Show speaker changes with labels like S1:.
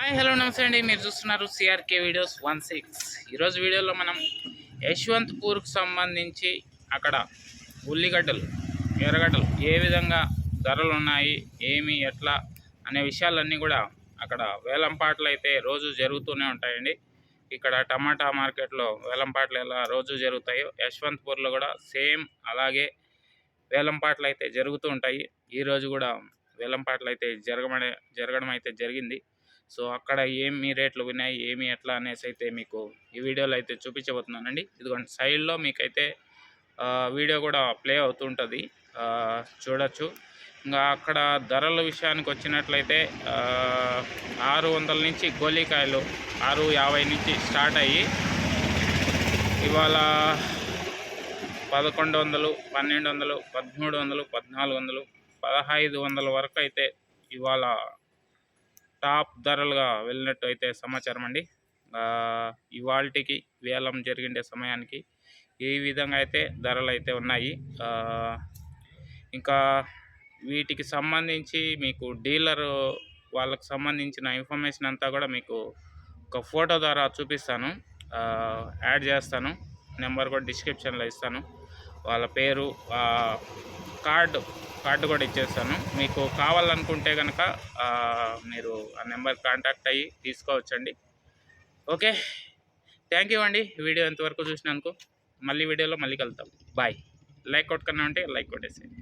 S1: Hi hello నమస్తే అండి. మీరు చూస్తున్నారు సిఆర్కే వీడియోస్ వన్ సిక్స్. ఈరోజు వీడియోలో మనం యశ్వంత్పూర్కు సంబంధించి అక్కడ ఉల్లిగడ్డలు ఎర్రగడ్డలు ఏ విధంగా ధరలు ఉన్నాయి ఏమి ఎట్లా అనే విషయాలన్నీ కూడా అక్కడ వేలంపాట్లు అయితే రోజు జరుగుతూనే ఉంటాయండి. ఇక్కడ టమాటా మార్కెట్లో వేలంపాట్లు ఎలా రోజు జరుగుతాయో యశ్వంత్పూర్లో కూడా సేమ్ అలాగే వేలంపాట్లు అయితే జరుగుతూ ఉంటాయి. ఈరోజు కూడా వేలంపాట్లు అయితే జరగమనే జరగడం అయితే జరిగింది. సో అక్కడ ఏమి రేట్లు ఉన్నాయి ఏమి ఎట్లా అనేసి అయితే మీకు ఈ వీడియోలో అయితే చూపించబోతున్నానండి. ఇదిగోండి సైడ్లో మీకైతే వీడియో కూడా ప్లే అవుతుంటుంది. చూడొచ్చు. ఇంకా అక్కడ ధరల విషయానికి వచ్చినట్లయితే ఆరు వందల నుంచి గోలీకాయలు ఆరు యాభై నుంచి స్టార్ట్ అయ్యి ఇవాళ పదకొండు వందలు పన్నెండు వందలు పదమూడు వందలు పద్నాలుగు వందలు పదహైదు వందల వరకు అయితే ఇవాళ టాప్ ధరలుగా వెళ్ళినట్టు అయితే సమాచారం అండి. ఇవాళకి వేలం జరిగిండే సమయానికి ఈ విధంగా అయితే ధరలు అయితే ఉన్నాయి ఇంకా వీటికి సంబంధించి మీకు డీలరు వాళ్ళకి సంబంధించిన ఇన్ఫర్మేషన్ అంతా కూడా మీకు ఒక ఫోటో ద్వారా చూపిస్తాను. యాడ్ చేస్తాను. నెంబర్ కూడా డిస్క్రిప్షన్లో ఇస్తాను. వాళ్ళ పేరు కార్డు కార్డు కూడా ఇచ్చేస్తాను మీకు కావాలనుకుంటే కనుక మీరు ఆ నెంబర్ కాంటాక్ట్ అయ్యి తీసుకోవచ్చండి. ఓకే. థ్యాంక్ యూ అండి వీడియో ఎంతవరకు చూసినందుకు. మళ్ళీ వీడియోలో మళ్ళీ కలుద్దాం. బాయ్. లైక్ కొట్టుకున్నా ఉంటే లైక్ కొట్టేసేయండి.